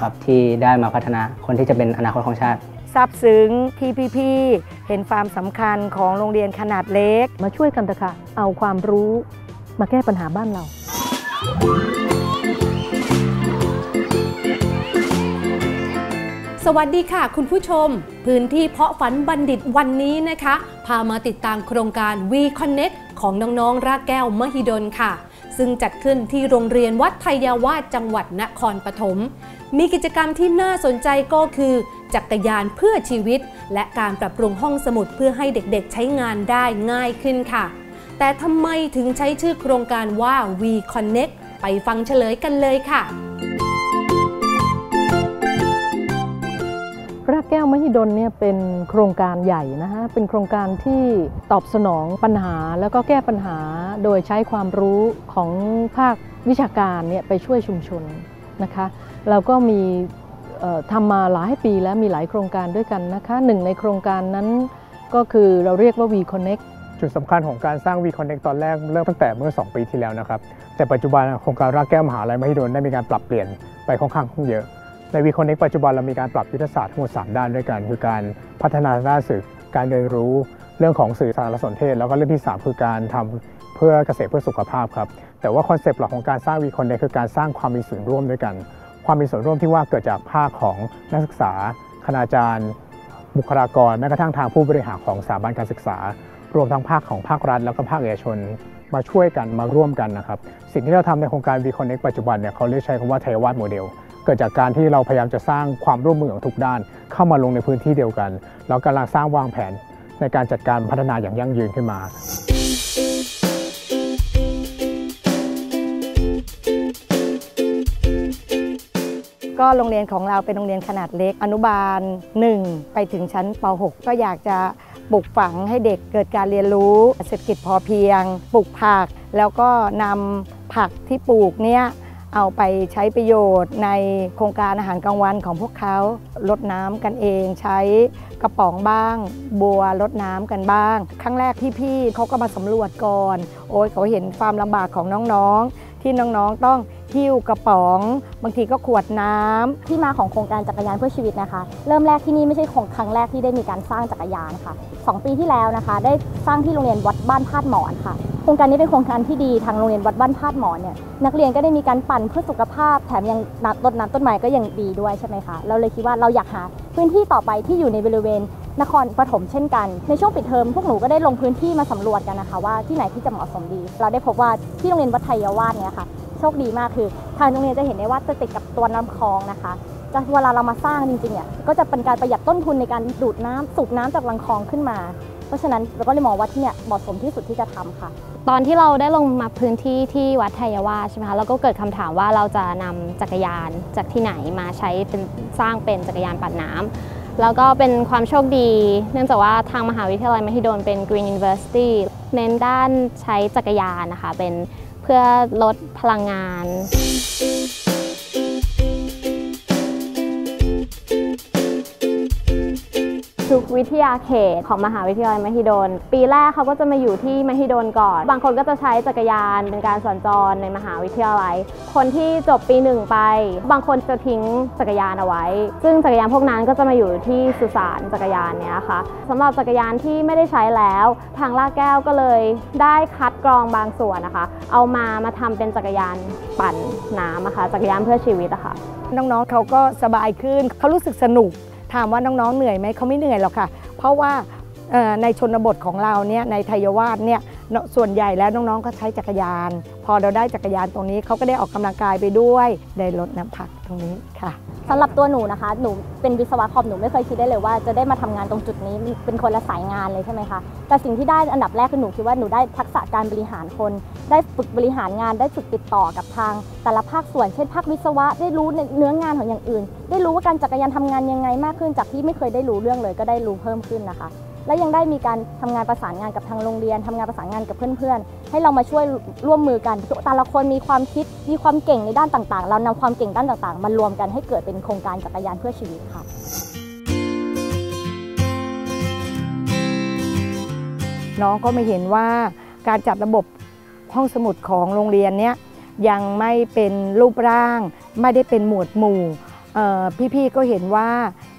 ครับ ที่ได้มาพัฒนาคนที่จะเป็นอนาคตของชาติซาบซึ้งที่พี่ๆเห็นความสำคัญของโรงเรียนขนาดเล็ก มาช่วยกันเถอะค่ะ เอาความรู้มาแก้ปัญหาบ้านเรา สวัสดีค่ะ คุณผู้ชม พื้นที่เพาะฝันบัณฑิตวันนี้นะคะ พามาติดตามโครงการ We Connect ของน้องๆรากแก้วมหิดลค่ะ ซึ่งจัดขึ้นที่โรงเรียนวัดไทยาวาสจังหวัดนครปฐม มีกิจกรรมที่น่าสนใจก็คือ จักรยานเพื่อชีวิต และการปรับปรุงห้องสมุดเพื่อให้เด็กๆใช้งานได้ง่ายขึ้นค่ะ แต่ทำไมถึงใช้ชื่อโครงการว่า We Connect ไปฟังเฉลยกันเลยค่ะ รากแก้วมหิดลเนี่ยเป็นโครงการใหญ่นะฮะ เป็นโครงการที่ตอบสนองปัญหาแล้วก็แก้ปัญหาโดยใช้ความรู้ของภาควิชาการเนี่ยไปช่วยชุมชนนะคะเราก็มีทำมาหลายปีแล้วมีหลายโครงการด้วยกันนะคะหนึ่งในโครงการนั้นก็คือเราเรียกว่า We Connect จุดสำคัญของการสร้าง V Connect ตอนแรกเริ่มตั้งแต่เมื่อ 2 ปีที่แล้วนะครับ แต่ปัจจุบันโครงการรากแก้วมหาลัยมหิดลได้มีการปรับเปลี่ยนไปค่อนข้างเยอะ ใน V Connect ปัจจุบันเรามีการปรับยุทธศาสตร์ทั้งหมด 3 ด้านด้วยกัน คือการพัฒนาด้านสื่อการเรียนรู้เรื่องของสื่อสารสนเทศ แล้วก็เรื่องที่ 3 คือการทำเพื่อเกษตรเพื่อสุขภาพครับแต่ว่าคอนเซปต์หลักของการสร้าง V Connect คือการสร้างความมีส่วนร่วมด้วยกัน ความมีส่วนร่วมที่ว่าเกิดจากภาคของนักศึกษา คณาจารย์ บุคลากรแม้กระทั่งทางผู้บริหารของสถาบันการศึกษา รวมทั้งภาคของภาครัฐ แล้วก็ภาคเอกชนมาช่วยกันมาร่วมกันนะครับสิ่งที่เราทำในโครงการ V Connect ปัจจุบันเนี่ยเขาเรียกใช้คำว่าไทยวาดโมเดล กิดจากการที่เราพยายามจะสร้างความร่วมมือของทุกด้าน เข้ามาลงในพื้นที่เดียวกันแล้วกำลังสร้างวางแผนในการจัดการพัฒนาอย่างยั่งยืนขึ้นมาก็โรงเรียนของเราเป็นโรงเรียนขนาดเล็กอนุบาล 1 ไปถึงชั้นป .6 ก็อยากจะปลูกฝังให้เด็กเกิดการเรียนรู้เศรษฐกิจพอเพียง ปลูกผัก แล้วก็นำผักที่ปลูกเนี่ย เอาไปใช้ประโยชน์ในโครงการอาหารกลางวันของพวกเขาลดน้ำกันเอง ใช้กระป๋องบ้าง บัวลดน้ำกันบ้าง ครั้งแรกพี่ๆเขาก็มาสำรวจก่อน โอ้ยเขาเห็นความลำบากของน้องๆ ที่น้องๆต้อง หิ้วกระป๋อง บางทีก็ขวดน้ำที่มาของโครงการจักรยานเพื่อชีวิตนะคะ เริ่มแรกที่นี่ไม่ใช่ของครั้งแรกที่ได้มีการสร้างจักรยานค่ะสองปีที่แล้วนะคะ ได้สร้างที่โรงเรียนวัดบ้านพาดหมอนค่ะ โครงการนี้เป็นโครงการที่ดีทางโรงเรียนวัดบ้านพาดหมอนเนี่ยนักเรียนก็ได้มีการปั่นเพื่อสุขภาพ แถมยังนัดต้นน้ำต้นไม้ก็ยังดีด้วยใช่ไหมคะเราเลยคิดว่าเราอยากหาพื้นที่ต่อไปที่อยู่ในบริเวณนครปฐมเช่นกัน ในช่วงปิดเทอมพวกหนูก็ได้ลงพื้นที่มาสำรวจกันนะคะ ว่าที่ไหนที่จะเหมาะสมดี เราได้พบว่าที่โรงเรียนวัดไทยาวาสเนี่ยค่ะ โชคดีมากคือทางโรงเรียนจะเห็นได้ว่าจะติดกับตัวน้ำคลองนะคะจะเวลาเรามาสร้างจริงๆเนี่ยก็จะเป็นการประหยัดต้นทุนในการดูดน้ำสูบน้ำจากลำคลองขึ้นมา เพราะฉะนั้นเราก็เลยมองว่าที่เนี่ยเหมาะสมที่สุดที่จะทำค่ะ ตอนที่เราได้ลงมาพื้นที่ที่วัดไทยวาใช่ไหมคะเราก็เกิดคำถามว่าเราจะนำจักรยานจากที่ไหนมาใช้เป็นสร้างเป็นจักรยานปั่นน้ำแล้วก็เป็นความโชคดี เนื่องจากว่าทางมหาวิทยาลัยมหิดลเป็น Green University เน้นด้านใช้จักรยานนะคะเป็น พื่อลดพลังงาน ทุกวิทยาเขตของมหาวิทยาลัยมหิดล ปีแรกเขาก็จะมาอยู่ที่มหิดลก่อน บางคนก็จะใช้จักรยานเป็นการสัญจรในมหาวิทยาลัย คนที่จบปีหนึ่งไป บางคนจะทิ้งจักรยานเอาไว้ ซึ่งจักรยานพวกนั้นก็จะมาอยู่ที่สุสานจักรยานเนี้ยค่ะสำหรับจักรยานที่ไม่ได้ใช้แล้ว ทางลาดแก้วก็เลยได้คัดกรองบางส่วนนะคะ เอามามาทำเป็นจักรยานปั่นน้ำนะคะจักรยานเพื่อชีวิตอะค่ะน้องๆเขาก็สบายขึ้นเขารู้สึกสนุก ถามว่าน้องๆเหนื่อยไหมเขาไม่เหนื่อยหรอกค่ะ เพราะว่าในชนบทของเราเนี่ยในไทยวาสเนี่ยส่วนใหญ่แล้วน้องๆก็ใช้จักรยาน พอเราได้จักรยานตรงนี้เขาก็ได้ออกกำลังกายไปด้วยได้ลดน้ำผักตรงนี้ค่ะ สำหรับตัวหนูนะคะ หนูเป็นวิศวะคอมหนูไม่เคยคิดได้เลยว่าจะได้มาทำงานตรงจุดนี้เป็นคนละสายงานเลยใช่ไหมคะ แต่สิ่งที่ได้อันดับแรกคือหนูคิดว่าหนูได้ทักษะการบริหารคน ได้ฝึกบริหารงาน ได้ฝึกติดต่อกับทาง แต่ละภาคส่วน เช่นภาควิศวะ ได้รู้ในเนื้องานของอย่างอื่น ได้รู้ว่าการจักรยานทำงานยังไงมากขึ้น จากที่ไม่เคยได้รู้เรื่องเลยก็ได้รู้เพิ่มขึ้นนะคะ และยังได้มีการทำงานประสานงานกับทางโรงเรียนทำงานประสานงานกับเพื่อนๆ ให้เรามาช่วยร่วมมือกัน แต่ละคนมีความคิดมีความเก่งในด้านต่างๆ เรานำความเก่งด้านต่างๆ มารวมกันให้เกิดเป็นโครงการจักรยานเพื่อชีวิตค่ะน้องก็ไม่เห็นว่าการจัดระบบห้องสมุดของโรงเรียนเนี้ยยังไม่เป็นรูปร่าง ไม่ได้เป็นหมวดหมู่พี่ๆก็เห็นว่า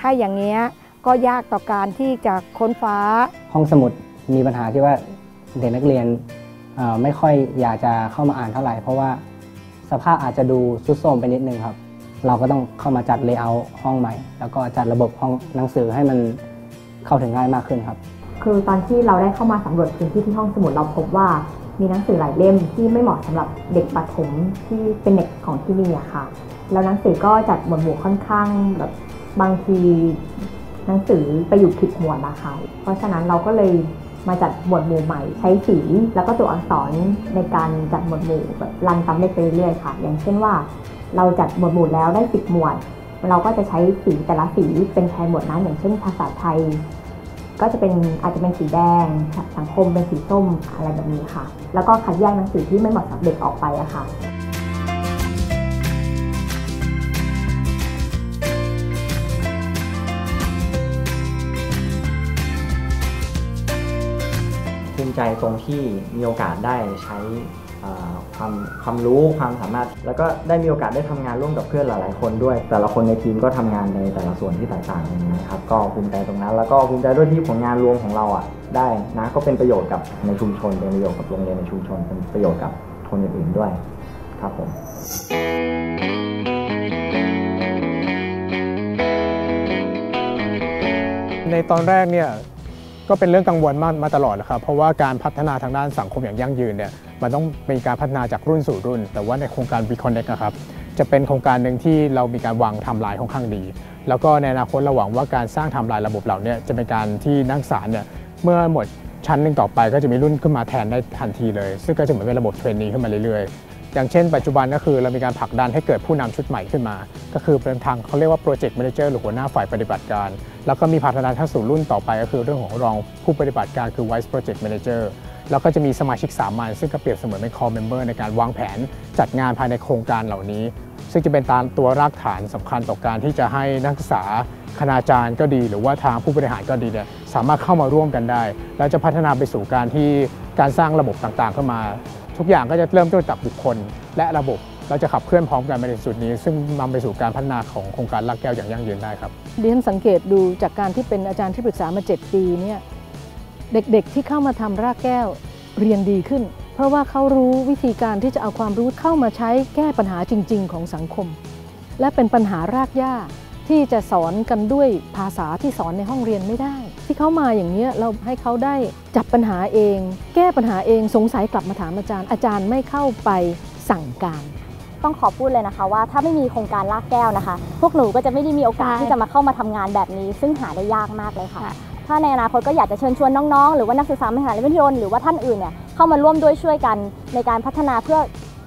ถ้าอย่างเงี้ย ก็ยากต่อการที่จะค้นฟ้า ห้องสมุดมีปัญหาที่ว่าเด็กนักเรียนเอ่อไม่ค่อยอยากจะเข้ามาอ่านเท่าไหร่ เพราะว่าสภาพอาจจะดูทรุดโทรมไปนิดนึงครับ เราก็ต้องเข้ามาจัดเลเยอร์ห้องใหม่ แล้วก็จัดระบบห้องหนังสือให้มันเข้าถึงง่ายมากขึ้นครับ คือตอนที่เราได้เข้ามาสำรวจพื้นที่ที่ห้องสมุดเราพบว่ามีหนังสือหลายเล่มที่ไม่เหมาะสำหรับเด็กประถมที่เป็นเด็กของที่นี่อะค่ะ แล้วหนังสือก็จัดหมวดหมู่ค่อนข้างแบบบางที หนังสือไปอยู่ผิดหมวดนะคะเพราะฉะนั้นเราก็เลยมาจัดหมวดหมู่ใหม่ ใช้สีแล้วก็ตัวอักษรในการจัดหมวดหมู่แบบรันตามเลขไปเรื่อยๆค่ะ อย่างเช่นว่า เราจัดหมวดหมู่แล้วได้10หมวด เราก็จะใช้สีแต่ละสีเป็นแทนหมวดนั้น อย่างเช่นภาษาไทย ก็จะเป็นอาจจะเป็นสีแดง สังคมเป็นสีส้มอะไรแบบนี้ค่ะ แล้วก็คัดแยกหนังสือที่ไม่เหมาะสำหรับเด็กออกไปอะค่ะ ใจตรงที่มีโอกาสได้ใช้ความความรู้ความสามารถ แล้วก็ได้มีโอกาสได้ทำงานร่วมกับเพื่อนหลาย ๆ คนด้วย แต่ละคนในทีมก็ทำงานในแต่ละส่วนที่แตกต่างกันนะครับก็ภูมิใจตรงนั้น แล้วก็ภูมิใจด้วยที่ผลงานรวมของเราอะได้นะก็เป็นประโยชน์กับในชุมชนเป็นประโยชน์กับโรงเรียนในชุมชนเป็นประโยชน์กับคนอื่นๆด้วยครับผมในตอนแรกเนี่ย ก็เป็นเรื่องกังวลมากมาตลอดนะครับเพราะว่าการพัฒนาทางด้านสังคมอย่างยั่งยืนเนี่ยมันต้องมีการพัฒนาจากรุ่นสู่รุ่น แต่ว่าในโครงการ Reconnect นะครับจะเป็นโครงการหนึ่งที่เรามีการวางทำลายค่อนข้างดี แล้วก็ในอนาคตเราหวังว่าการสร้างทำลายระบบเหล่านี้จะเป็นการที่นักศึกษาเนี่ยเมื่อหมดชั้นหนึ่งต่อไปก็จะมีรุ่นขึ้นมาแทนได้ทันทีเลย ซึ่งก็จะเหมือนเป็นระบบเทรนนีขึ้นมาเรื่อยๆ อย่างเช่นปัจจุบันก็คือเรามีการผลักดันให้เกิดผู้นำชุดใหม่ขึ้นมา ก็คือเป็นทางเขาเรียกว่าโปรเจกต์ a ม a นเจอร์หรือหัวหน้าฝ่ายปฏิบัติการ แล้วก็มีพัฒนาทั้งสู่รุ่นต่อไปก็คือเรื่องของรองผู้ปฏิบัติการคือ Vice Project Manager แล้วก็จะมีสมาชิกสามัญซึ่งก็เปรียบเสมือนเป็น core member ในการวางแผนจัดงานภายในโครงการเหล่านี้ ซึ่งจะเป็นตามตัวรากฐานสำคัญต่อการที่จะให้นักศึกษาคณาจารย์ก็ดี หรือว่าทางผู้บริหารก็ดีเนี่ยสามารถเข้ามาร่วมกันได้ แล้วจะพัฒนาไปสู่การที่การสร้างระบบต่างๆ เข้ามา ทุกอย่างก็จะเริ่มต้นจากบุคคล และระบบเราจะขับเคลื่อนพร้อมกันไปในจุดนี้ ซึ่งนำไปสู่การพัฒนาของโครงการลักแก้วอย่างยั่งยืนได้ครับดิฉันสังเกตดูจากการที่เป็นอาจารย์ที่ปรึกษามา 7 ปีเนี่ยเด็กๆที่เข้ามาทำรากแก้วเรียนดีขึ้น เพราะว่าเขารู้วิธีการที่จะเอาความรู้เข้ามาใช้แก้ปัญหาจริง ๆ ของสังคม และเป็นปัญหารากหญ้าที่จะสอนกันด้วยภาษาที่สอนในห้องเรียนไม่ได้ ที่เขามาอย่างนี้ยเราให้เขาได้จับปัญหาเอง แก้ปัญหาเองสงสัยกลับมาถามอาจารย์ อาจารย์ไม่เข้าไปสั่งการ ต้องขอพูดเลยนะคะว่าถ้าไม่มีโครงการลากแก้วนะคะ พวกหนูก็จะไม่ได้มีโอกาสใช่ที่จะมาเข้ามาทำงานแบบนี้ ซึ่งหาได้ยากมากเลยค่ะค่ะ ถ้าในอนาคตก็อยากจะเชิญชวนน้องๆ หรือว่านักศึกษามหาวิทยาลัยหรือว่าท่านอื่นเนี่ยเข้ามาร่วมด้วยช่วยกันในการพัฒนาเพื่อ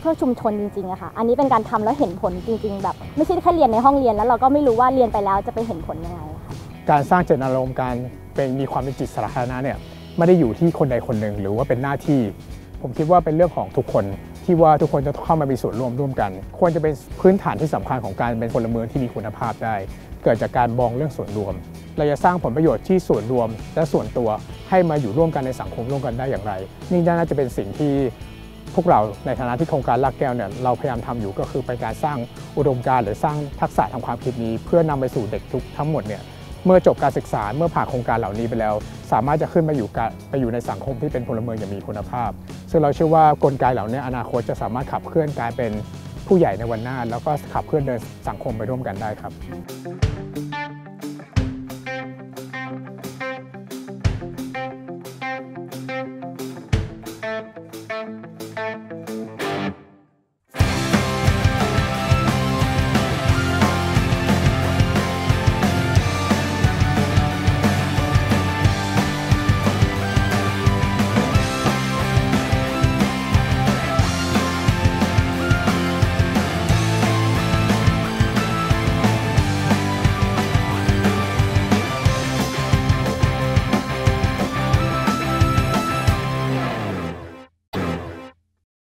เพื่อชุมชนจริงๆอะค่ะ อันนี้เป็นการทำแล้วเห็นผลจริง ๆ แบบ ไม่ใช่แค่เรียนในห้องเรียนแล้วเราก็ไม่รู้ว่าเรียนไปแล้วจะไปเห็นผลยังไงค่ะการสร้างเจตนารมณ์การ เป็นมีความเป็นจิตสาธารณะเนี่ยไม่ได้อยู่ที่คนใดคนหนึ่งหรือว่าเป็นหน้าที่ ผมคิดว่าเป็นเรื่องของทุกคนที่ว่าทุกคนจะเข้ามามีส่วนร่วมร่วมกัน ควรจะเป็นพื้นฐานที่สำคัญของการเป็นพลเมืองที่มีคุณภาพได้ เกิดจากการมองเรื่องส่วนรวม เราจะสร้างผลประโยชน์ที่ส่วนรวม และส่วนตัวให้มาอยู่ร่วมกันในสังคมร่วมกันได้อย่างไร นี่น่าจะเป็นสิ่งที่พวกเราในฐานะที่โครงการลากแก้วเนี่ยเราพยายามทำอยู่ก็คือเป็นการสร้างอุดมการณ์หรือสร้างทักษะทางความคิดนี้ เพื่อนำไปสู่เด็กทุกทั้งหมดเนี่ย เมื่อจบการศึกษาเมื่อผ่านโครงการเหล่านี้ไปแล้ว สามารถจะขึ้นมาอยู่ไปอยู่ในสังคมที่เป็นพลเมืองอย่างมีคุณภาพ ซึ่งเราเชื่อว่ากลไกเหล่านี้อนาคตจะสามารถขับเคลื่อนกลายเป็นผู้ใหญ่ในวันหน้า แล้วก็ขับเคลื่อนเดินสังคมไปร่วมกันได้ครับ